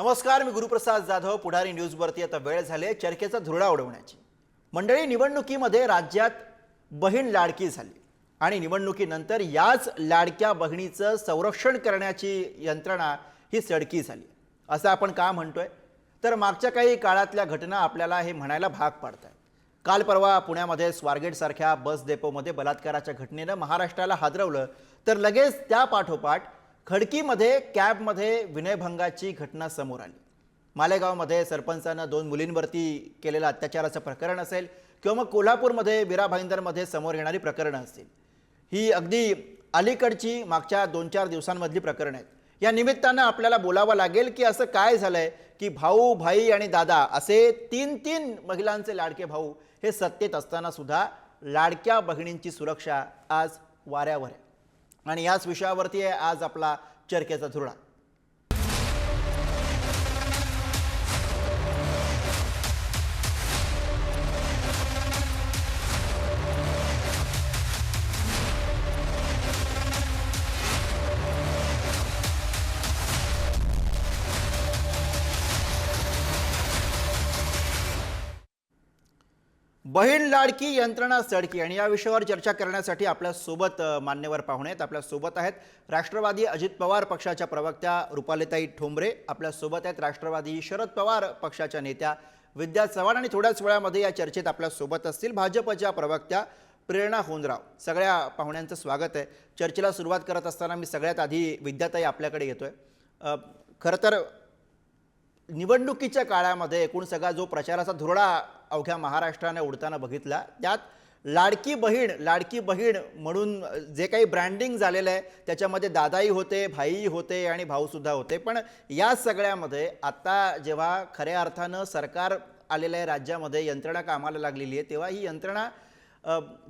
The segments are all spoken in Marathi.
नमस्कार मी गुरुप्रसाद जाधव पुढारी न्यूजवरती आता वेळ झाले चरखेचा धुरळा उडवण्याची. मंडळी निवडणुकीमध्ये राज्यात बहीण लाडकी झाली आणि निवडणुकीनंतर याच लाडक्या बहिणीचं संरक्षण करण्याची यंत्रणा ही सडकी झाली. असं आपण का म्हणतोय? तर मागच्या काही काळातल्या घटना आपल्याला हे म्हणायला भाग पाडत आहेत काल परवा पुण्यामध्ये स्वारगेटसारख्या बस डेपोमध्ये बलात्काराच्या घटनेनं महाराष्ट्राला हादरवलं. तर लगेच त्या पाठोपाठ खडकीमध्ये कॅबमध्ये विनयभंगाची घटना समोर आली. मालेगावमध्ये सरपंचानं दोन मुलींवरती केलेलं अत्याचाराचं प्रकरण असेल किंवा मग कोल्हापूरमध्ये विरा भाईंदरमध्ये समोर येणारी प्रकरणं असतील. ही अगदी अलीकडची मागच्या दोन चार दिवसांमधली प्रकरणं आहेत. या निमित्तानं आपल्याला बोलावं लागेल की असं काय झालंय की भाऊ भाई आणि दादा असे तीन तीन महिलांचे लाडके भाऊ हे सत्तेत असताना सुद्धा लाडक्या बहिणींची सुरक्षा आज वाऱ्यावर आहे. आणि याच विषयावरती आहे आज आपला चर्चेचा धुरळा बहीण लाडकी यंत्रणा सडकी. आणि या विषयावर चर्चा करण्यासाठी आपल्यासोबत मान्यवर पाहुणे आहेत. आपल्यासोबत आहेत राष्ट्रवादी अजित पवार पक्षाच्या प्रवक्त्या रुपालेताई ठोंबरे. आपल्यासोबत आहेत राष्ट्रवादी शरद पवार पक्षाच्या नेत्या विद्या चव्हाण. आणि थोड्याच वेळामध्ये या चर्चेत आपल्यासोबत असतील भाजपच्या प्रवक्त्या प्रेरणा होनराव सगळ्या पाहुण्यांचं स्वागत आहे. चर्चेला सुरुवात करत असताना मी सगळ्यात आधी विद्याताई आपल्याकडे येतो आहे खरं तर निवडणुकीच्या काळामध्ये एकूण सगळा जो प्रचाराचा धुरळा अवघ्या महाराष्ट्राने उडताना बघितला. त्यात लाडकी बहीण लाडकी बहीण म्हणून जे काही ब्रँडिंग झालेलं आहे त्याच्यामध्ये दादाही होते भाई होते आणि भाऊसुद्धा होते. पण या सगळ्यामध्ये आत्ता जेव्हा खऱ्या अर्थानं सरकार आलेलं आहे राज्यामध्ये यंत्रणा कामाला लागलेली आहे तेव्हा ही यंत्रणा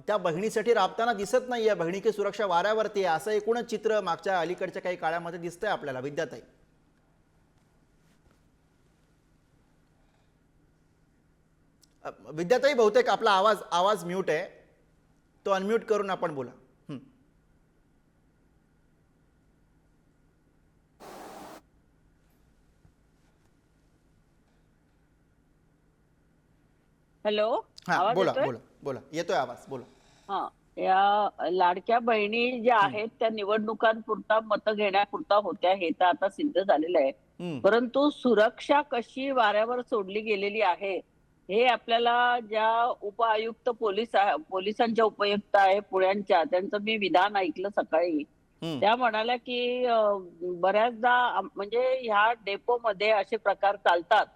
त्या बहिणीसाठी राबताना दिसत नाही आहे बहिणीची सुरक्षा वाऱ्यावरती आहे. असं एकूणच चित्र मागच्या अलीकडच्या काही काळामध्ये दिसतंय आपल्याला. विद्याताई. विद्याताई बहुतेक आपला आवाज आवाज म्यूट आहे. तो अनम्यूट करून आपण बोला. हॅलो? हा बोला? बोला बोला. येतोय आवाज बोला. हा या लाडक्या बहिणी ज्या आहेत त्या निवडणुकांपुरता मत घेण्यापुरता होत्या हे तर आता सिद्ध झालेलं आहे. परंतु सुरक्षा कशी वाऱ्यावर सोडली गेलेली आहे हे आपल्याला ज्या उपआयुक्त पोलीस पोलिसांच्या उपयुक्त आहे पुण्यांच्या त्यांचं मी विधान ऐकलं सकाळी. त्या म्हणाल्या की बऱ्याचदा म्हणजे ह्या डेपोमध्ये असे प्रकार चालतात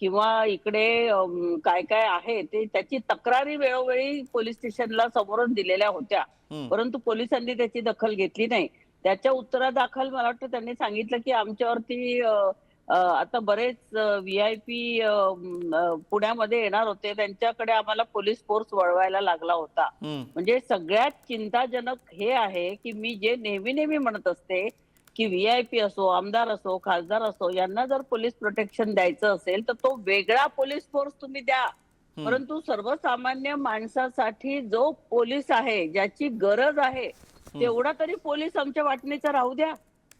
किंवा इकडे काय काय आहे ते त्याची तक्रारी वेळोवेळी पोलीस स्टेशनला समोरून दिलेल्या होत्या. परंतु पोलिसांनी त्याची दखल घेतली नाही त्याच्या उत्तरादाखल मला वाटतं त्यांनी सांगितलं की आमच्यावरती आता बरेच व्ही आय पी पुण्यामध्ये येणार होते. त्यांच्याकडे आम्हाला पोलीस फोर्स वळवायला लागला होता. म्हणजे सगळ्यात चिंताजनक हे आहे की मी जे नेहमी नेहमी म्हणत असते की व्हीआयपी असो आमदार असो खासदार असो यांना जर पोलीस प्रोटेक्शन द्यायचं असेल तर तो वेगळा पोलीस फोर्स तुम्ही द्या. परंतु सर्वसामान्य माणसासाठी जो पोलीस आहे ज्याची गरज आहे तेवढा तरी पोलीस आमच्या वाटणीचा राहू द्या.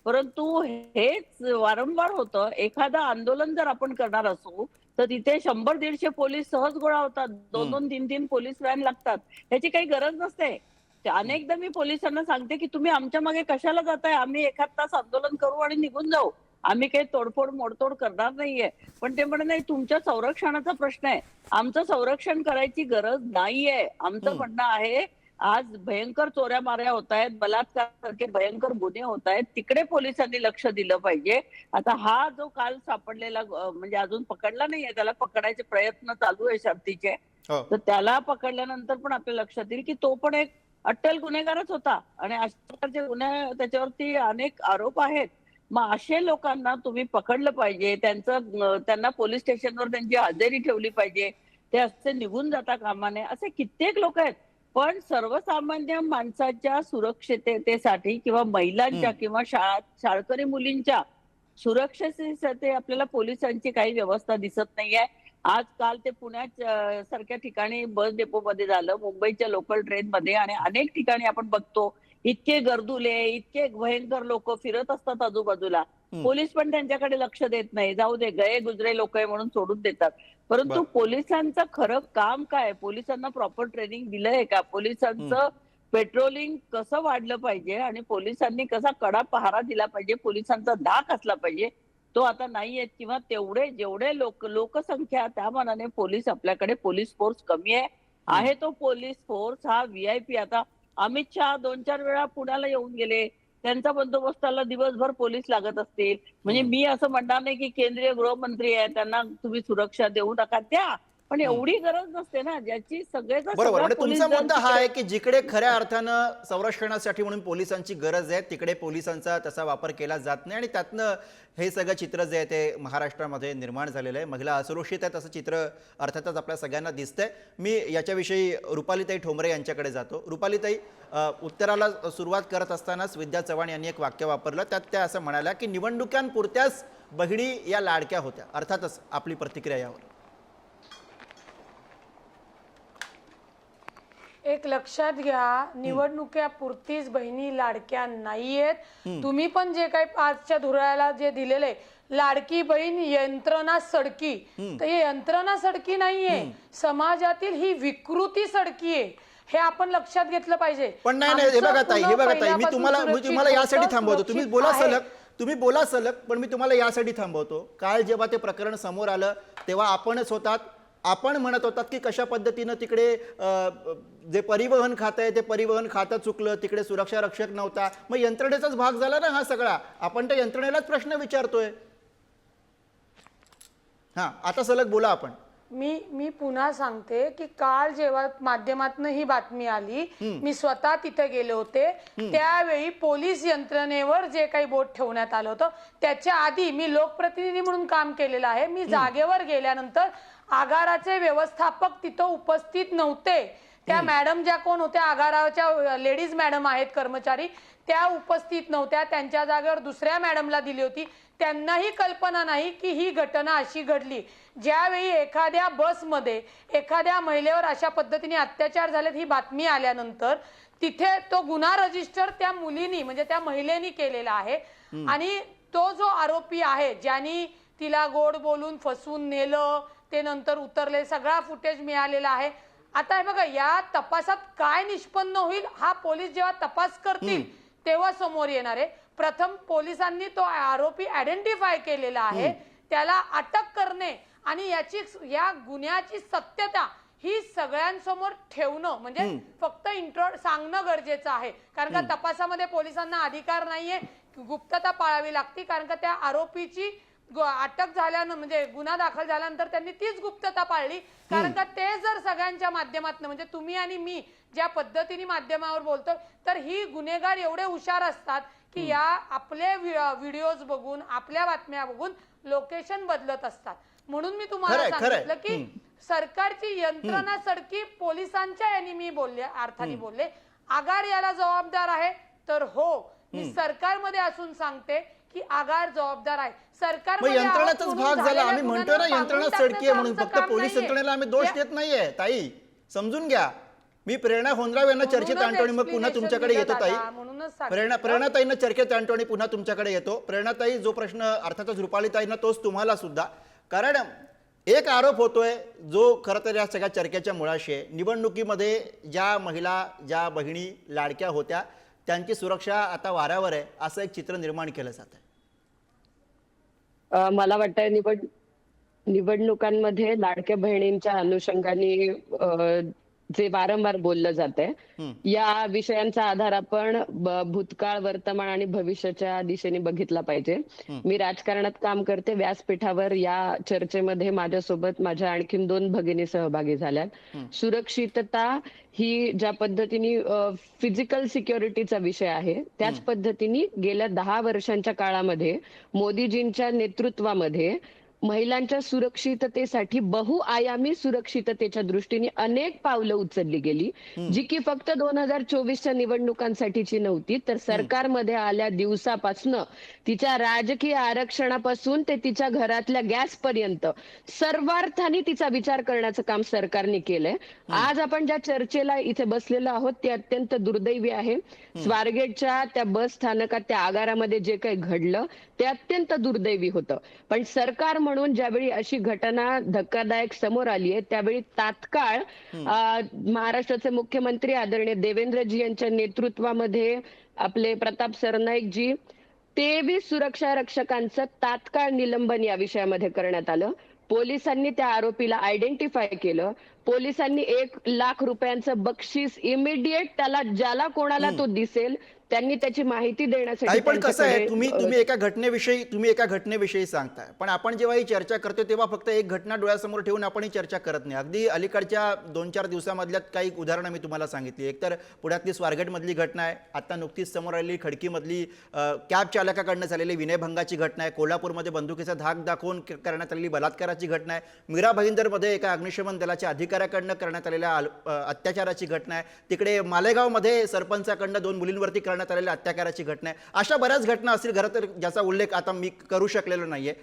परंतु हेच वारंवार होतं एखादं आंदोलन जर आपण करणार असू तर तिथे शंभर दीडशे पोलीस सहज गोळा होतात. दोन. दोन तीन तीन पोलीस व्हॅन लागतात. त्याची काही गरज नसते. ते अनेकदा मी पोलिसांना सांगते की तुम्ही आमच्या मागे कशाला जाताय? आम्ही एखाद तास आंदोलन करू आणि निघून जाऊ. आम्ही काही तोडफोड मोडतोड करणार नाहीये. पण ते म्हणत नाही तुमच्या संरक्षणाचा प्रश्न आहे. आमचं संरक्षण करायची गरज नाहीये. आमचं. म्हणणं आहे आज भयंकर चोऱ्या माऱ्या होत आहेत बलात्कार सारखे भयंकर गुन्हे होत आहेत तिकडे पोलिसांनी लक्ष दिलं पाहिजे. आता हा जो काल सापडलेला म्हणजे अजून पकडला नाहीये त्याला पकडायचे प्रयत्न चालू आहे शर्तीचे. हो. तर त्याला पकडल्यानंतर पण आपल्या लक्षात येईल की तो पण एक अट्टल गुन्हेगारच होता. आणि अशा प्रकारचे गुन्हे त्याच्यावरती अनेक आरोप आहेत. मग असे लोकांना तुम्ही पकडलं पाहिजे. त्यांचं त्यांना पोलीस स्टेशनवर त्यांची हजेरी ठेवली पाहिजे. ते असे निघून जाता कामा नये. असे कित्येक लोक आहेत. पण सर्वसामान्य माणसाच्या सुरक्षिततेसाठी किंवा महिलांच्या. किंवा शाळा शाळकरी मुलींच्या सुरक्षेसाठी आपल्याला पोलिसांची काही व्यवस्था दिसत नाहीये. आज काल ते पुण्यात सारख्या ठिकाणी बस डेपो मध्ये झालं मुंबईच्या लोकल ट्रेन मध्ये आणि अनेक ठिकाणी आपण बघतो इतके गर्दुले इतके भयंकर लोक फिरत असतात आजूबाजूला. पोलीस पण त्यांच्याकडे लक्ष देत नाही. जाऊ दे गये गुजरे लोक आहे म्हणून सोडून देतात. परंतु. पोलिसांचं खरं काम काय? पोलिसांना प्रॉपर ट्रेनिंग दिलंय का? पोलिसांचं पेट्रोलिंग कसं वाढलं पाहिजे? आणि पोलिसांनी कसा कडा पहारा दिला पाहिजे? पोलिसांचा धाक असला पाहिजे? तो आता नाहीये किंवा तेवढे जेवढे लोक लोकसंख्या त्या मानाने पोलीस आपल्याकडे पोलीस फोर्स कमी आहे. आहे तो पोलीस फोर्स हा व्हीआयपी आता अमित शहा दोन चार वेळा पुण्याला येऊन गेले. त्यांचा बंदोबस्ताला दिवसभर पोलीस लागत असतील म्हणजे. मी असं म्हणणार नाही की केंद्रीय गृहमंत्री आहे त्यांना तुम्ही सुरक्षा देऊ नका त्या पण एवढी गरज नसते ना ज्याची बरोबर सगळा म्हणजे तुमचा मुद्दा हा आहे की जिकडे खऱ्या अर्थानं संरक्षणासाठी म्हणून पोलिसांची गरज आहे तिकडे पोलिसांचा तसा वापर केला जात नाही आणि त्यातनं हे सगळं चित्र जे आहे ते महाराष्ट्रामध्ये निर्माण झालेलं आहे. महिला असुरक्षित आहेत असं चित्र अर्थातच आपल्या सगळ्यांना दिसतंय. मी याच्याविषयी रुपालीताई ठोंबरे यांच्याकडे जातो. रुपालीताई उत्तराला सुरुवात करत असतानाच विद्या चव्हाण यांनी एक वाक्य वापरलं. त्यात त्या असं म्हणाल्या की निवडणुकांपुरत्याच बहिणी या लाडक्या होत्या. अर्थातच आपली प्रतिक्रिया यावर. एक लक्षात घ्या निवडणुक्यापुरतीच बहिणी लाडक्या नाहीयेत. तुम्ही पण जे काही आजच्या धुराळ्याला जे दिलेले लाडकी बहीण यंत्रणा सडकी. तर ही यंत्रणा सडकी नाहीये. समाजातील ही विकृती सडकी आहे हे आपण लक्षात घेतलं पाहिजे. पण नाही नाही हे बघा ताई हे बघा ताई मी तुम्हाला मी तुम्हाला यासाठी थांबवतो. तुम्ही बोला. सलग. तुम्ही बोला सलग पण मी तुम्हाला यासाठी थांबवतो. काल जेव्हा ते प्रकरण समोर आलं तेव्हा आपणच होतात. आपण म्हणत होतात की कशा पद्धतीनं तिकडे जे परिवहन खातं आहे ते परिवहन खातं चुकलं तिकडे सुरक्षा रक्षक नव्हता. मग यंत्रणेचाच भाग झाला ना हा सगळा. आपण त्या यंत्रणेलाच प्रश्न विचारतोय. हा आता सलग बोला आपण. मी मी पुन्हा सांगते की काल जेव्हा माध्यमातून ही बातमी आली मी स्वतः तिथे गेले होते. त्यावेळी पोलीस यंत्रणेवर जे काही बोट ठेवण्यात आलं होतं त्याच्या आधी मी लोकप्रतिनिधी म्हणून काम केलेलं आहे. मी जागेवर गेल्यानंतर आगाराचे व्यवस्थापक तिथं उपस्थित नव्हते. त्या मॅडम ज्या कोण होत्या आगाराच्या लेडीज मॅडम आहेत कर्मचारी त्या उपस्थित नव्हत्या. त्यांच्या जागेवर दुसऱ्या मॅडमला दिली होती. त्यांनाही कल्पना नाही की ही घटना अशी घडली. ज्यावेळी एखाद्या बसमध्ये एखाद्या महिलेवर अशा पद्धतीने अत्याचार झालेत ही बातमी आल्यानंतर तिथे तो गुन्हा रजिस्टर त्या मुलीनी म्हणजे त्या महिलेनी केलेला आहे. आणि तो जो आरोपी आहे ज्यांनी तिला गोड बोलून फसवून नेलं ते नंतर उतरले सगळा फुटेज मिळालेला आहे. आता हे बघा या तपासात काय निष्पन्न होईल हा पोलीस जेव्हा तपास करतील तेव्हा समोर येणार आहे. प्रथम पोलिसांनी तो आरोपी आयडेंटिफाय केलेला आहे. त्याला अटक करणे आणि याची या गुन्ह्याची सत्यता ही सगळ्यांसमोर ठेवणं म्हणजे फक्त इंट्रो सांगणं गरजेचं आहे. कारण का तपासामध्ये पोलिसांना अधिकार नाहीये गुप्तता पाळावी लागते कारण का त्या आरोपीची अटक झाल्यानं म्हणजे गुन्हा दाखल झाल्यानंतर त्यांनी तीच गुप्तता पाळली. कारण का ते जर सगळ्यांच्या माध्यमातून म्हणजे तुम्ही आणि मी ज्या पद्धतीने माध्यमावर बोलतो तर ही गुन्हेगार एवढे हुशार असतात की या आपले व्हिडिओज बघून आपल्या बातम्या बघून लोकेशन बदलत असतात. म्हणून मी तुम्हाला. सांगितलं की. सरकारची यंत्रणा सडकी पोलिसांच्या यांनी मी बोलले अर्थाने बोलले. आगार याला जबाबदार आहे तर हो मी सरकारमध्ये असून सांगते की आगार जबाबदार आहे. सरकार मग यंत्रणाचाच भाग झाला. आम्ही म्हणतो ना यंत्रणा सडकी आहे म्हणून. फक्त पोलीस यंत्रणेला आम्ही दोष देत नाहीये. ताई समजून घ्या. मी प्रेरणा होंद्राव यांना चर्चेत आणतो आणि मग पुन्हा तुमच्याकडे येतो ताई. प्रेरणा प्रेरणाताईंना चर्चेत आणतो आणि पुन्हा तुमच्याकडे येतो. प्रेरणाताई जो प्रश्न अर्थातच रुपालीताईंना तोच तुम्हाला सुद्धा. कारण एक आरोप होतोय जो खरं तर या सगळ्या चर्चेच्या मुळाशी आहे. निवडणुकीमध्ये ज्या महिला ज्या बहिणी लाडक्या होत्या त्यांची सुरक्षा आता वाऱ्यावर आहे असं एक चित्र निर्माण केलं जात मला वाटतं निवड निवडणुकांमध्ये लाडक्या बहिणींच्या अनुषंगाने अ, जे वारंवार बोललं जात आहे या विषयांचा आधार आपण भूतकाळ वर्तमान आणि भविष्याच्या दिशेने बघितला पाहिजे. मी राजकारणात काम करते व्यासपीठावर या चर्चेमध्ये माझ्यासोबत माझ्या आणखीन दोन भगिनी सहभागी झाल्यात. सुरक्षितता ही ज्या पद्धतीने फिजिकल सिक्युरिटीचा विषय आहे त्याच पद्धतीने गेल्या दहा वर्षांच्या काळामध्ये मोदीजींच्या नेतृत्वामध्ये महिलांच्या सुरक्षिततेसाठी बहुआयामी सुरक्षिततेच्या दृष्टीने अनेक पावलं उचलली गेली जी की फक्त दोन हजार चोवीसच्या निवडणुकांसाठीची नव्हती तर सरकारमध्ये आल्या दिवसापासनं तिच्या राजकीय आरक्षणापासून ते तिच्या घरातल्या गॅस पर्यंत सर्वार्थाने तिचा विचार करण्याचं काम सरकारने केलंय. आज आपण ज्या चर्चेला इथे बसलेलो आहोत ते अत्यंत दुर्दैवी आहे. स्वारगेटच्या त्या बस स्थानकात त्या आगारामध्ये जे काही घडलं ते अत्यंत दुर्दैवी होतं. पण सरकार म्हणून ज्यावेळी अशी घटना धक्कादायक समोर आली आहे त्यावेळी तात्काळ महाराष्ट्राचे मुख्यमंत्री आदरणीय देवेंद्रजी यांच्या नेतृत्वामध्ये आपले प्रताप सरनाईकजी तेवीस सुरक्षा रक्षकांचं तात्काळ निलंबन या विषयामध्ये करण्यात आलं. पोलिसांनी त्या आरोपीला आयडेंटिफाय केलं. पोलिसांनी एक लाख रुपयांचं बक्षीस इमिडिएट त्याला ज्याला कोणाला तो दिसेल त्यांनी त्याची माहिती देण्यासाठी पण कसं आहे तुम्ही तुम्ही एका घटनेविषयी तुम्ही एका घटनेविषयी सांगताय. पण आपण जेव्हा ही चर्चा करतो तेव्हा फक्त एक घटना डोळ्यासमोर ठेवून आपण ही चर्चा करत नाही. अगदी अलीकडच्या दोन चार दिवसामधल्या काही उदाहरणं मी तुम्हाला सांगितली. एक तर पुण्यातली स्वारगेटमधली घटना आहे आता नुकतीच समोर आलेली खडकीमधली कॅब चालकाकडनं झालेली विनयभंगाची घटना आहे कोल्हापूरमध्ये बंदुकीचा धाक दाखवून करण्यात आलेली बलात्काराची घटना आहे मीरा भाईंदरमध्ये एका अग्निशमन दलाच्या अधिकाऱ्याकडनं करण्यात आलेल्या अत्याचाराची घटना आहे. तिकडे मालेगावमध्ये सरपंचाकडनं दोन मुलींवरती करण्यात आलेल्या अत्याचाराची घटना आहे. अशा बऱ्याच घटना असतील खरं तर ज्याचा उल्लेख आता मी करू शकलेलो नाहीये.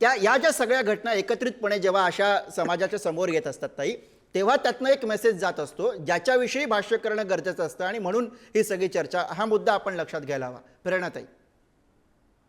त्या या ज्या सगळ्या घटना एकत्रितपणे जेव्हा अशा समाजाच्या समोर येत असतात ताई तेव्हा त्यातनं एक मेसेज जात असतो ज्याच्याविषयी भाष्य करणं गरजेचं असतं आणि म्हणून ही सगळी चर्चा हा मुद्दा आपण लक्षात घ्यायला हवा. प्रेरणाताई.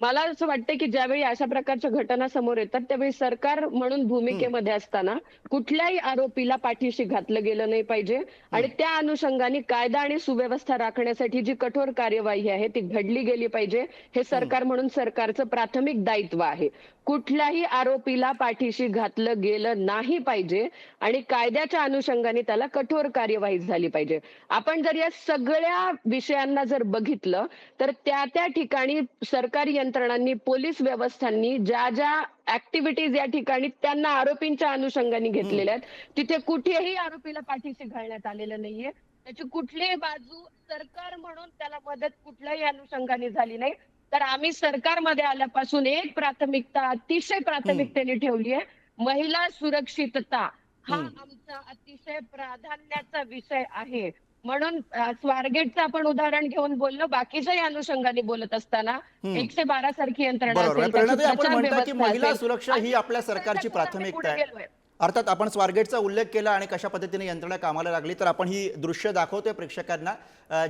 मला असं वाटतं की ज्यावेळी अशा प्रकारच्या घटना समोर येतात त्यावेळी सरकार म्हणून भूमिकेमध्ये असताना कुठल्याही आरोपीला पाठीशी घातलं गेलं नाही पाहिजे. आणि त्या अनुषंगाने कायदा आणि सुव्यवस्था राखण्यासाठी जी कठोर कार्यवाही आहे ती घडली गेली पाहिजे. हे सरकार म्हणून सरकारचं प्राथमिक दायित्व आहे. कुठल्याही आरोपीला पाठीशी घातलं गेलं नाही पाहिजे आणि कायद्याच्या अनुषंगाने त्याला कठोर कार्यवाही झाली पाहिजे. आपण जर या सगळ्या विषयांना जर बघितलं तर त्या त्या ठिकाणी सरकारी यंत्रणांनी पोलीस व्यवस्थांनी ज्या ज्या ऍक्टिव्हिटीज या ठिकाणी त्यांना आरोपींच्या अनुषंगाने घेतलेल्या आहेत तिथे कुठेही आरोपीला पाठीशी घालण्यात आलेलं नाहीये. त्याची कुठलीही बाजू सरकार म्हणून त्याला मदत कुठल्याही अनुषंगाने झाली नाही. तर आम्ही सरकारमध्ये आल्यापासून एक प्राथमिकता अतिशय प्राथमिकतेने ठेवली आहे. महिला सुरक्षितता हा आमचा अतिशय प्राधान्याचा विषय आहे. म्हणून स्वारगेटचं आपण उदाहरण घेऊन बोललो. बाकीच्याही अनुषंगाने बोलत असताना एकशे बारा सारखी यंत्रणा असेल, महिला. सुरक्षा ही आपल्या सरकारची प्राथमिकता आहे. अर्थात आपण स्वारगेटचा उल्लेख केला आणि कशा पद्धतीने यंत्रणा कामाला लागली तर आपण ही दृश्य दाखवतोय प्रेक्षकांना.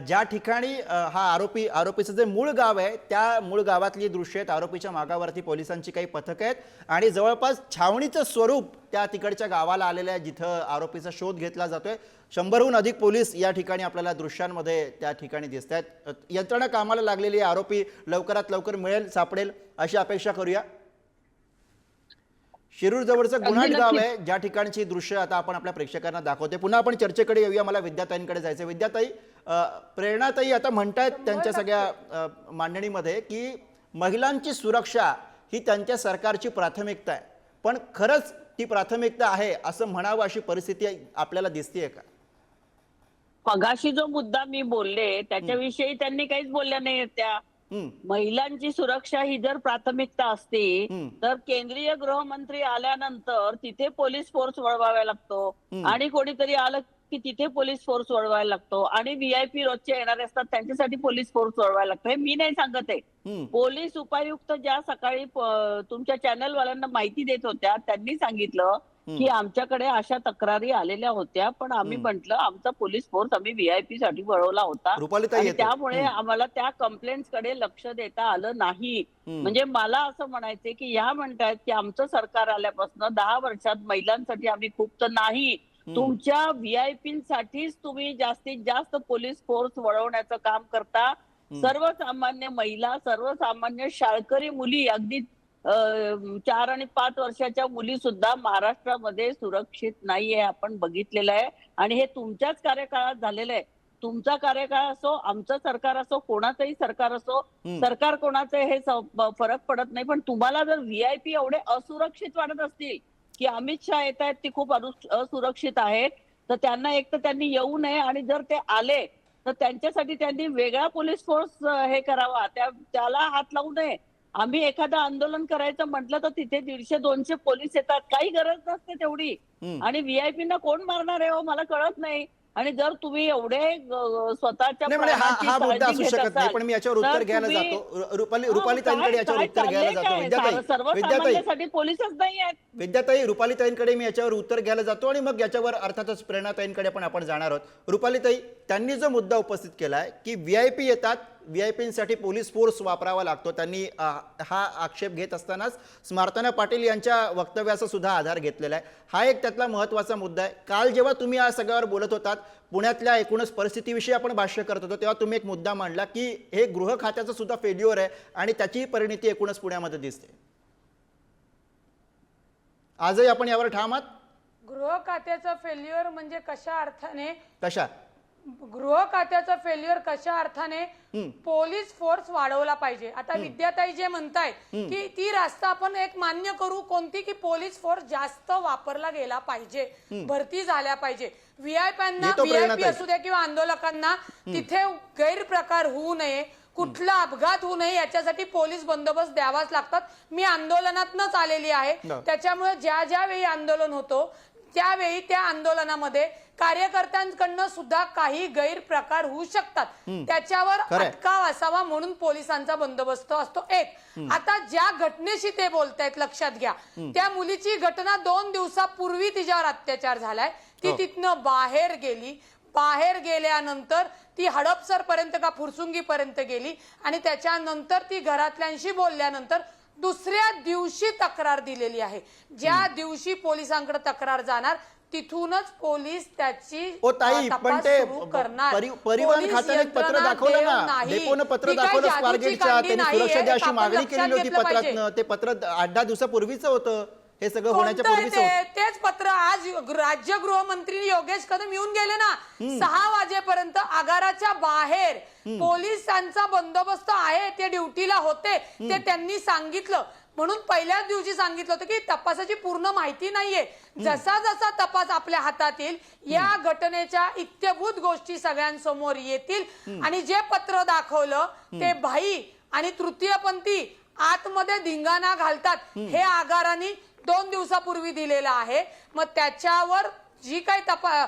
ज्या ठिकाणी हा आरोपी आरोपीचं जे मूळ गाव आहे त्या मूळ गावातली दृश्य आहेत. आरोपीच्या मागावरती पोलिसांची काही पथकं आहेत. आणि जवळपास छावणीचं स्वरूप त्या तिकडच्या गावाला आलेल्या आहे जिथं आरोपीचा शोध घेतला जातोय. शंभरहून अधिक पोलीस या ठिकाणी आपल्याला दृश्यांमध्ये त्या ठिकाणी दिसत आहेत यंत्रणा कामाला लागलेली आरोपी लवकरात लवकर मिळेल सापडेल अशी अपेक्षा करूया. शिरूर जवळचं गुन्हाट गाव. आहे. ज्या ठिकाणची दृश्य आता आपण आपल्या प्रेक्षकांना दाखवते पुन्हा आपण चर्चेकडे येऊया. मला विद्याताईंकडे जायचं विद्याताई प्रेरणाताई आता म्हणतायत त्यांच्या सगळ्या अ, मांडणीमध्ये की महिलांची सुरक्षा ही त्यांच्या सरकारची प्राथमिकता आहे. पण खरंच ती प्राथमिकता आहे असं म्हणावं अशी परिस्थिती आपल्याला दिसतीये का? मगाशी जो मुद्दा मी बोलले त्याच्याविषयी त्यांनी काहीच बोलल्या नाही त्या. महिलांची सुरक्षा ही जर प्राथमिकता असती. तर केंद्रीय गृहमंत्री आल्यानंतर तिथे पोलीस फोर्स वळवावा लागतो. आणि कोणीतरी आलं की तिथे पोलीस फोर्स वळवायला लागतो. आणि व्हीआयपी रोजचे येणारे असतात त्यांच्यासाठी पोलीस फोर्स वळवायला लागतो. हे मी नाही सांगत आहे. पोलीस उपायुक्त ज्या सकाळी तुमच्या चॅनल वाल्यांना माहिती देत होत्या त्यांनी सांगितलं की आमच्याकडे अशा तक्रारी आलेल्या होत्या पण आम्ही म्हंटल आमचा पोलीस फोर्स आम्ही व्हीआयपी साठी वळवला होता. आणि. त्यामुळे आम्हाला त्या कंप्लेंट्सकडे लक्ष देता आलं नाही. म्हणजे मला असं म्हणायचंय की ह्या म्हणतायत की आमचं सरकार आल्यापासून दहा वर्षात महिलांसाठी आम्ही खूप तर नाही तुमच्या व्हीआयपी तुम्ही जास्तीत जास्त पोलीस फोर्स वळवण्याचं काम करता. सर्वसामान्य महिला सर्वसामान्य शाळकरी मुली अगदी चार आणि पाच वर्षाच्या मुली सुद्धा महाराष्ट्रामध्ये सुरक्षित नाहीये आपण बघितलेलं आहे. आणि हे तुमच्याच कार्यकाळात झालेलं आहे. तुमचा कार्यकाळ असो आमचं सरकार असो कोणाचंही सरकार असो सरकार कोणाचं हे फरक पडत नाही. पण तुम्हाला जर व्हीआयपी एवढे असुरक्षित वाटत असतील की अमित शहा येत आहेत ती खूप असुरक्षित आहेत तर त्यांना एक तर त्यांनी येऊ नये आणि जर ते आले तर त्यांच्यासाठी त्यांनी वेगळा पोलीस फोर्स हे करावा. त्या त्याला हात लावू नये. आम्ही एखादं आंदोलन करायचं म्हटलं तर तिथे दीडशे दोनशे पोलीस येतात. काही गरज नसते तेवढी. आणि व्हीआयपी ना कोण मारणार आहे हो? मला कळत नाही. आणि जर तुम्ही एवढे स्वतःच्या म्हणजे हा मुद्दा असू शकत नाही पण मी याच्यावर तर उत्तर घ्यायला जातो. रुपाली रुपाली ताईंकडे याच्यावर उत्तर घ्यायला जातो? विद्याताई विद्याताई पोलीसच नाही आहेत. विद्याताई रुपालीताईंकडे मी याच्यावर उत्तर घ्यायला जातो आणि मग याच्यावर अर्थातच प्रेरणाताईंकडे पण आपण जाणार आहोत. रुपालीताई त्यांनी जो मुद्दा उपस्थित केला आहे की व्ही आय पी येतात व्ही आय पीसाठी पोलीस फोर्स वापरावा लागतो. त्यांनी हा आक्षेप घेत असतानाच स्मार्तना पाटील यांच्या वक्तव्याचा सुद्धा आधार घेतलेला आहे. हा एक त्यातला महत्त्वाचा मुद्दा आहे. काल जेव्हा तुम्ही या सगळ्यावर बोलत होतात पुण्यातल्या एकूणच परिस्थितीविषयी आपण भाष्य करत होतो तेव्हा तुम्ही एक मुद्दा मांडला की हे गृह खात्याचं सुद्धा फेल्युअर आहे आणि त्याची परिणिती एकूणच पुण्यामध्ये दिसते. आजही आपण यावर ठाम आहात? गृह खात्याचं फेल्युअर म्हणजे कशा अर्थाने? कशा? गृह खात्याचं फेल्युअर कशा अर्थाने पोलीस फोर्स वाढवला पाहिजे? आता विद्याताई जे म्हणताय की ती रास्ता आपण एक मान्य करू कोणती की पोलीस फोर्स जास्त वापरला गेला पाहिजे भरती झाल्या पाहिजे. व्हीआयपीना व्हीआयपी. असू द्या किंवा आंदोलकांना तिथे गैरप्रकार होऊ नये कुठला अपघात होऊ नये याच्यासाठी पोलीस बंदोबस्त द्यावाच लागतात. मी आंदोलनातनच आलेली आहे. त्याच्यामुळे ज्या ज्या वेळी आंदोलन होतो त्यावेळी त्या आंदोलनामध्ये कार्यकर्त्यांकडनं सुद्धा काही गैरप्रकार होऊ शकतात. त्याच्यावर. अटकाव असावा म्हणून पोलिसांचा बंदोबस्त असतो एक. आता ज्या घटनेशी ते बोलतायत लक्षात घ्या. त्या मुलीची घटना दोन दिवसापूर्वी तिच्यावर अत्याचार झालाय. ती हो. तिथनं बाहेर गेली. बाहेर गेल्यानंतर ती हडपसर पर्यंत का फुरसुंगी पर्यंत गेली आणि त्याच्यानंतर ती घरातल्यांशी बोलल्यानंतर दुसऱ्या दिवशी तक्रार दिलेली आहे ज्या दिवशी पोलिसांकडे तक्रार जाणार तिथूनच पोलीस त्याची ओ ताई, अ, पण तपास ते सुरू करणार परि- परिवहन खात्याने पत्र दाखवलं ना नाही. डेपोनं पत्र ती दाखवलं स्वारगेटच्या त्यांनी सुरक्षा द्या अशी मागणी केलेली होती. पत्रातनं ते पत्र आठ दहा दिवसापूर्वीच होतं हे सगळं होण्याच्या कोणतं पूर्वीच ते? होतं. तेच पत्र आज राज्य गृहमंत्री योगेश कदम येऊन गेले ना. सहा वाजेपर्यंत आगाराच्या बाहेर पोलिसांचा बंदोबस्त आहे ते ड्युटीला होते ते त्यांनी सांगितलं. म्हणून पहिल्याच दिवशी सांगितलं होतं की तपासाची पूर्ण माहिती नाहीये. जसा जसा तपास आपल्या हातात येईल या घटनेच्या इत्यभूत गोष्टी सगळ्यांसमोर येतील. आणि जे पत्र दाखवलं ते भाई आणि तृतीयपंथी आतमध्ये धिंगाणा घालतात. हे आगाराने दोन दिवसापूर्वी दिलेलं आहे. मग त्याच्यावर जी काही तपा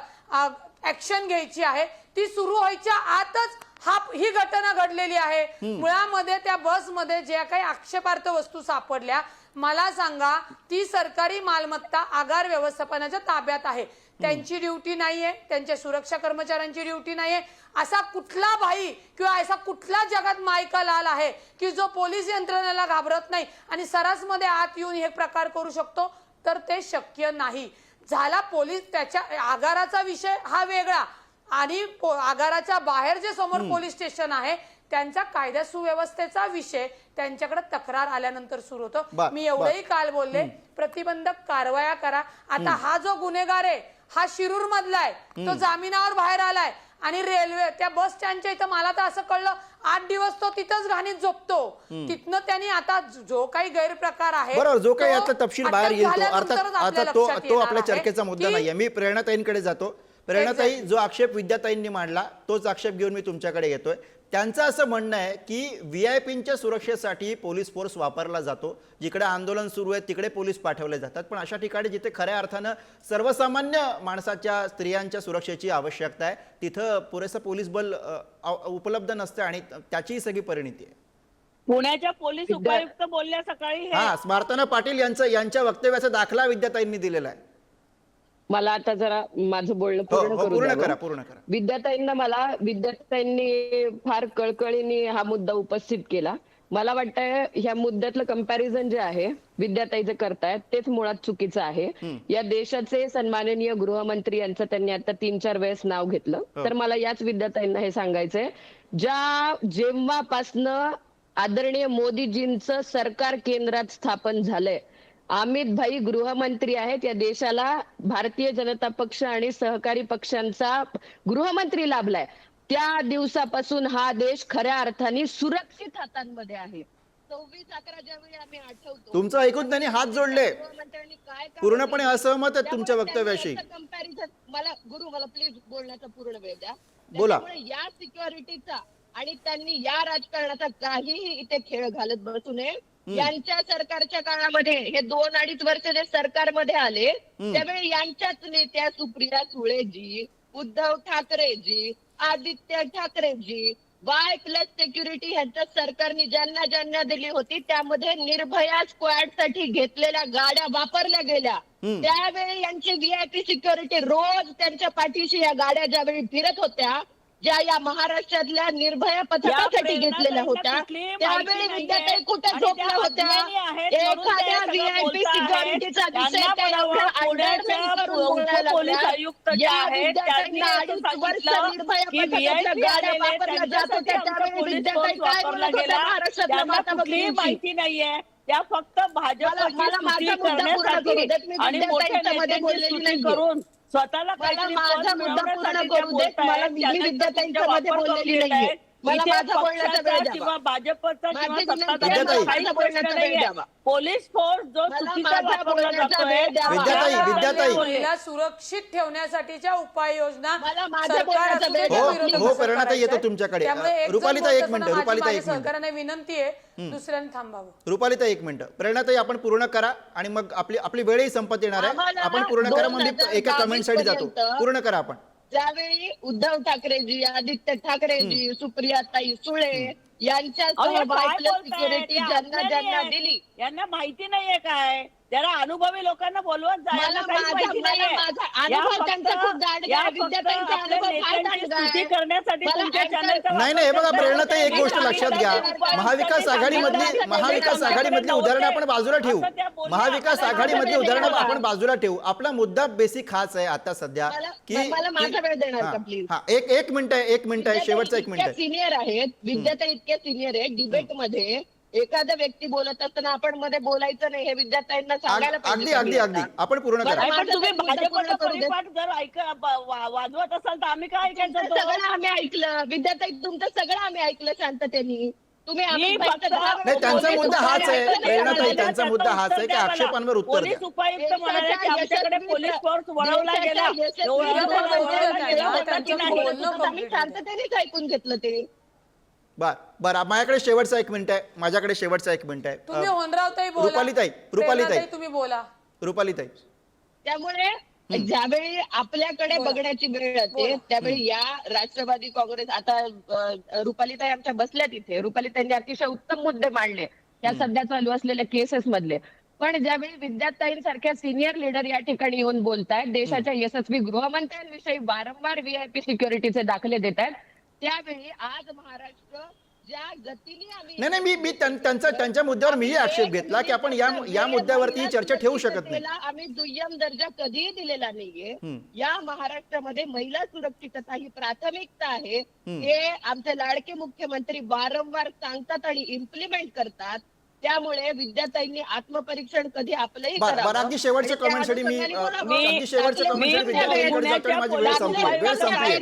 ऍक्शन घ्यायची आहे ती सुरू व्हायच्या आतच हा ही घटना घडलेली आहे. मुळामध्ये त्या बसमध्ये ज्या काही आक्षेपार्थ वस्तू सापडल्या मला सांगा ती सरकारी मालमत्ता आगार व्यवस्थापनाच्या ताब्यात आहे. त्यांची ड्युटी नाहीये त्यांच्या सुरक्षा कर्मचाऱ्यांची ड्युटी नाहीये. असा कुठला भाई किंवा असा कुठला जगात मायका लाल आहे की जो पोलीस यंत्रणेला घाबरत नाही आणि सरसमध्ये आत येऊन हे प्रकार करू शकतो? तर ते शक्य नाही. झाला पोलीस त्याच्या आगाराचा विषय हा वेगळा. आणि आगाराच्या बाहेर जे समोर पोलीस स्टेशन आहे त्यांचा कायदा सुव्यवस्थेचा विषय त्यांच्याकडे तक्रार आल्यानंतर सुरू होतो. मी एवढंही काल बोलले प्रतिबंधक कारवाया करा. आता हा जो गुन्हेगार आहे हा शिरूर मधला आहे तो जामिनावर बाहेर आलाय. आणि रेल्वे त्या बस स्टँडच्या इथं मला तर असं कळलं आठ दिवस तो तिथंच घाणीत झोपतो. तिथनं त्यांनी आता जो काही गैरप्रकार आहे बरोबर जो काही तो याचा तपशील बाहेर येईल तो. आता तो आपल्या चर्चेचा मुद्दा की नाहीये. मी प्रेरणाताईंकडे जातो. प्रेरणाताई जो आक्षेप विद्याताईंनी मांडला तोच आक्षेप घेऊन मी तुमच्याकडे येतोय. त्यांचं असं म्हणणं आहे की व्ही आय पींच्या सुरक्षेसाठी पोलीस फोर्स वापरला जातो. जिकडे आंदोलन सुरू आहे तिकडे पोलीस पाठवले जातात. पण अशा ठिकाणी जिथे खऱ्या अर्थानं सर्वसामान्य माणसाच्या स्त्रियांच्या सुरक्षेची आवश्यकता आहे तिथं पुरेसं पोलीस बल उपलब्ध नसतं आणि त्याचीही सगळी परिणिती आहे. पुण्याच्या पोलीस उपायुक्त बोलल्या सकाळी हे हा स्मार्तना पाटील यांचं यांच्या वक्तव्याचा दाखला विद्याताईंनी दिलेला आहे. मला आता जरा माझं बोलणं हो पूर्ण हो करू पूर्ण. करा पूर्ण करा. विद्याताईंना मला विद्याताईंनी फार कळकळीने हा मुद्दा उपस्थित केला. मला वाटतंय ह्या मुद्द्यातलं कंपॅरिझन जे आहे विद्याताई जे करतायत तेच मुळात चुकीचं आहे. या देशाचे सन्माननीय गृहमंत्री यांचं त्यांनी आता तीन चार वेळेस नाव घेतलं. हो. तर मला याच विद्याताईंना हे सांगायचंय ज्या जेव्हापासनं आदरणीय मोदीजींचं सरकार केंद्रात स्थापन झालंय अमित भाई गृहमंत्री आहेत. या देशाला भारतीय जनता पक्ष आणि सहकारी पक्षांचा गृहमंत्री लाभलाय. त्या दिवसापासून हा देश खऱ्या अर्थाने सुरक्षित हातांमध्ये आहे. सव्वीस अकरा ज्यावेळी आम्ही आठवतो. तुमचं ऐकून त्यांनी हात जोडले. गृहमंत्र्यांनी काय काम पूर्णपणे केलं? असहमत आहेत तुमच्या त्यामुळे वक्तव्याशी. comparison- मला गुरु मला प्लीज बोलण्याचा पूर्ण वेळ द्या. बोला. या सिक्युरिटीचा आणि त्यांनी या राजकारणाचा काहीही इथे खेळ घालत बसू नये. यांच्या सरकारच्या काळामध्ये हे दोन अडीच वर्ष जे सरकारमध्ये आले त्यावेळी यांच्याच नेत्या Supriya Sule ji Uddhav Thackeray ji Aditya Thackeray ji Y plus security ह्यांच्या सरकारने ज्यांना ज्यांना दिली होती त्यामध्ये निर्भया स्क्वॅडसाठी घेतलेल्या गाड्या वापरल्या गेल्या. त्यावेळी यांची व्हीआयपी सिक्युरिटी रोज त्यांच्या पाठीशी या गाड्या ज्यावेळी फिरत होत्या ज्या या महाराष्ट्रातल्या निर्भया पथकासाठी घेतलेल्या होत्या त्यावेळी. विद्याताई कुठे झोपल्या होत्या एखाद्या व्हीआयपी. सिक्युरिटीचा विषय त्या एवढं करून बोलायला लागल्या. या विद्यार्थ्यांना अडीच वर्ष निर्भया पथकाच्या गाड्या वापरल्या जात होत्या त्यावेळी विद्याताई काय होत्या महाराष्ट्रातल्या माता? माहिती नाहीये त्या फक्त. मी आणि. करून स्वतःला मला काहीतरी माझा मुद्दा पूर्ण करू देत. मला तुमच्या मध्ये बोललेली नाहीये. आहेत. मला इथे माझा बोलण्याचा पक्षाचा वेळ द्यावा. किंवा भाजपचा माझी किंवा विनंती सत्ताधाऱ्यांचा आहे, काही माझा प्रश्न बोलण्याचा वेळ नाहीये. द्यावा. पोलीस फोर्स जो मला चुकीचा माझा वापरला बोलण्याचा जातोय वेळ द्यावा. विद्याताई, त्याला विद्याताई. महिला सुरक्षित ठेवण्यासाठीच्या उपाययोजना मला माझ्या सरकार बोलण्याचा असू दे, वेळ त्या द्यावा. विरोधी हो, हो, येतो? तुमच्याकडे. त्यामुळे एक जण रुपालीताई, एक बोलत मिनिटं, असताना माझी रुपालीताई, माझ्या एक मिनिटं. सहकाऱ्यांना विनंती आहे दुसऱ्याने थांबावं रुपालीताई एक मिनिट प्रेरणाताई आपण पूर्ण करा आणि मग आपली आपली वेळही संपत येणार आहे आम्हाला आपण पूर्ण करा दोन मग मी हजार एका कमेंटसाठी जातो पूर्ण करा आपण ज्यावेळी उद्धव ठाकरेजी आदित्य ठाकरेजी सुप्रियाताई सुळे यांच्या ते ज्यांना. दिली. यांना माहिती नाहीये काय? जरा अनुभवी लोकांना बोलवत जा मला यांना काहीच माझा- माहिती मला नाहीये. माझा या अनुभव फक्त- त्यांचा खूप दांडगा या आहे. फक्त विद्यार्थ्यांचा आपल्या अनुभव फार नेत्यांची दांडगा आहे. स्तुती करण्यासाठी मला तुमच्या anchor- चॅनलचा नाही नाही हे बघा प्रेरणाताई एक. गोष्ट लक्षात घ्या महाविकास आघाडीमधली महाविकास आघाडीमधली उदाहरणं आपण बाजूला ठेवू महाविकास आघाडीमधली उदाहरणं आपण बाजूला ठेवू आपला मुद्दा बेसिक हाच आहे आता सध्या मला- की मला माझा वेळ देणार का, please? हा, एक एक मिनिट आहे एक मिनिट आहे शेवटचा एक मिनिट आहे सिनियर आहेत विद्यार्थी इतके सिनियर आहेत डिबेटमध्ये एखादा व्यक्ती बोलत असताना आपण मध्ये बोलायचं नाही हे विद्यार्थ्यांना सांगायला पाहिजे अगदी अगदी? आपण पूर्ण करा पण तुम्ही भाजपचा. परिपाठ जर ऐक वाजवत असाल तर आम्ही काय ऐकायचं? सगळं आम्ही ऐकलं विद्यार्थी तुमचं सगळं आम्ही ऐकलं शांततेने तुम्ही नाही त्यांचा पोलीस मुद्दा हाच आहे प्रेरणाताई त्यांचा. मुद्दा हाच आहे की आक्षेपांवर उत्तर पोलीस उपायुक्त म्हणाले की देशाच्या आमच्याकडे पोलीस फोर्स वळवला गेला. शांततेनेच ऐकून घेतलं ते बर बर माझ्याकडे शेवटचा एक मिनिट आहे. माझ्याकडे शेवटचा एक मिनिट तुम्ही आहे होनरावताई बोला. रुपालीताई, रुपालीताई. प्रेरणाताई, तुम्ही बोला. रुपालीताई. त्यामुळे ज्यावेळी आपल्याकडे बोला. बघण्याची वेळ येते बोला. त्यावेळी या राष्ट्रवादी काँग्रेस आता अ, रुपालीताई आमच्या बसल्या तिथे. रुपालीताईंनी अतिशय उत्तम मुद्दे मांडले. या सध्या चालू असलेल्या केसेस मधले. पण ज्यावेळी विद्याताईंसारख्या सिनियर लीडर या ठिकाणी येऊन बोलतायत देशाच्या यशस्वी गृहमंत्र्यांविषयी वारंवार व्हीआयपी सिक्युरिटीचे दाखले देत आहेत त्यावेळी आज महाराष्ट्र ज्या गतीने आम्ही नाही नाही मी मी त्यां- त्यांचा त्यांच्या मुद्द्यावर मीही आक्षेप घेतला की आपण या या मुद्द्यावरती ही चर्चा ठेवू शकत नाही. सुरक्षिततेला आम्ही दुय्यम दर्जा कधीही दिलेला नाहीये. हम्म. या महाराष्ट्रामध्ये महिला सुरक्षितता ही प्राथमिकता आहे. हे आमचे लाडके मुख्यमंत्री वारंवार सांगतात आणि इम्प्लिमेंट करतात. त्यामुळे विद्याताईंनी आत्मपरीक्षण कधी आपलंही बरं अगदी शेवटच्या कमेंटसाठी मी. अगदी शेवटच्या कमेंटसाठी मी विद्यार्थ्यांकडे माझी वेळ संपली. वेळ संपली.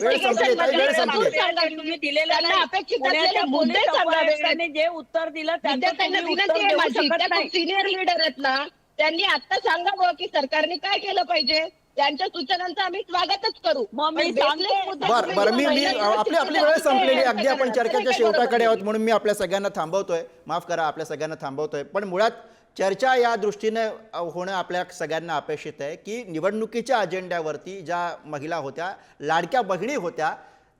वेळ संपली ताई, वेळ संपली त्यांना. अपेक्षित मुद्दे सांगावे. जे उत्तर दिलं त्यांचं विद्यार्थ्यांना तुम्ही विनंती उत्तर आहे देऊ माझी शकत त्या नाही सिनियर लीडर आहेत ना त्यांनी आता सांगावं की सरकारने काय केलं पाहिजे त्यांच्या सूचनांचं आम्ही स्वागतच करू. बर मी मी आपली आपली वेळ संपलेली. अगदी आपण करा. चर्चेच्या शेवटाकडे आहोत म्हणून मी आपल्या सगळ्यांना थांबवतोय. माफ करा आपल्या सगळ्यांना थांबवतोय. पण मुळात चर्चा या दृष्टीने होणं आपल्या सगळ्यांना अपेक्षित आहे की निवडणुकीच्या अजेंड्यावरती ज्या महिला होत्या लाडक्या बहिणी होत्या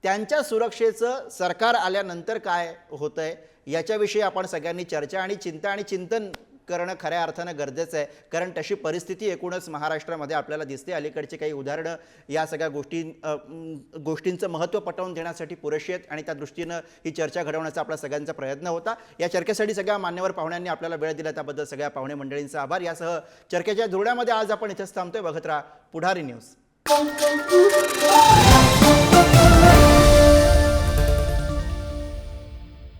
त्यांच्या सुरक्षेचं सरकार आल्यानंतर काय होतंय याच्याविषयी आपण सगळ्यांनी चर्चा आणि चिंता आणि चिंतन करणं खऱ्या अर्थानं गरजेचं आहे. कारण तशी परिस्थिती एकूणच महाराष्ट्रामध्ये आपल्याला दिसते. अलीकडची काही उदाहरणं या सगळ्या गोष्टी गोष्टींचं महत्त्व पटवून देण्यासाठी पुरेशी आहेत आणि त्या दृष्टीनं ही चर्चा घडवण्याचा आपला सगळ्यांचा प्रयत्न होता. या चर्चेसाठी सगळ्या मान्यवर पाहुण्यांनी आपल्याला वेळ दिला. त्याबद्दल सगळ्या पाहुणे मंडळींचा आभार. यासह चर्चेच्या धुरण्यामध्ये आज आपण इथेच थांबतोय. बघत राहा पुढारी न्यूज.